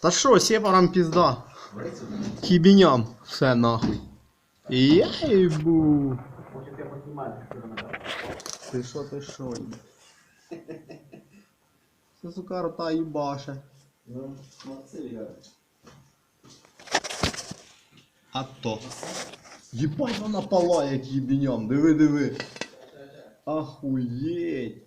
Та що, сепарам пізда. Хібіням. Все нахуй. Єйбу. Ти що, ти що? Це сука рота їбаше. Ну, молодцы, ребята. А то. Єбать вона палає як їбіням. Диви, диви. Ахуєть.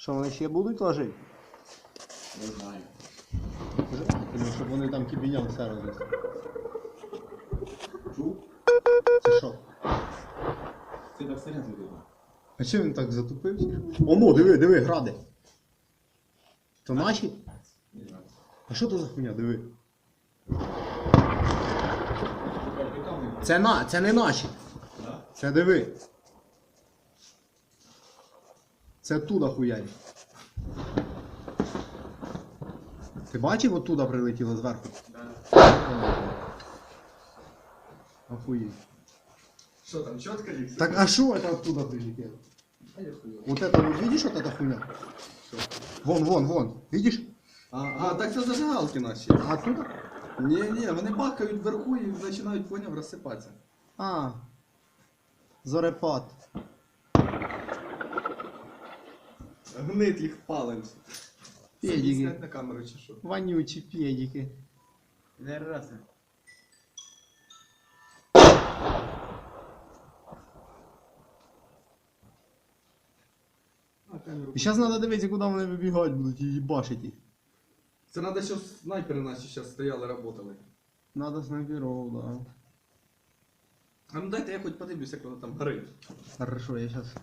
Що вони ще будуть ложити? Не знаю. Тому щоб вони там кібіням все рознесли. Чув? Це що? Це так серйозно видно. А чого він так затупився? Оно, диви, диви, гради. То наші? Не знаю. А що то за хуйня, диви? Яка ми? Це на, це не наші. Да? Це диви. Це туди хуярі. Ти бачив, оттуда прилетіло зверху? Да. Охуєть. Що там, чітко їх? Так а що это оттуда прилетело? А я хуй. Вот это вот видишь вот эта хуйня? Вон, вон, вон. Видишь? А, а, так це зажигалки наші. А оттуда? Ні, ні, вони бахають вверху і починають поняв розсипатися. А. Зорепад. Гнит їх палець. Педики. Снять на камеру чи що? Вонючі педики. Не раз. І зараз треба дивитися, куди вони вибігати будуть і їбашити їх. Це треба, щоб снайпери наші зараз стояли, работали. Надо снайперов, да. А ну дайте я хоч подивлюсь, як воно там горить. Хорошо, я сейчас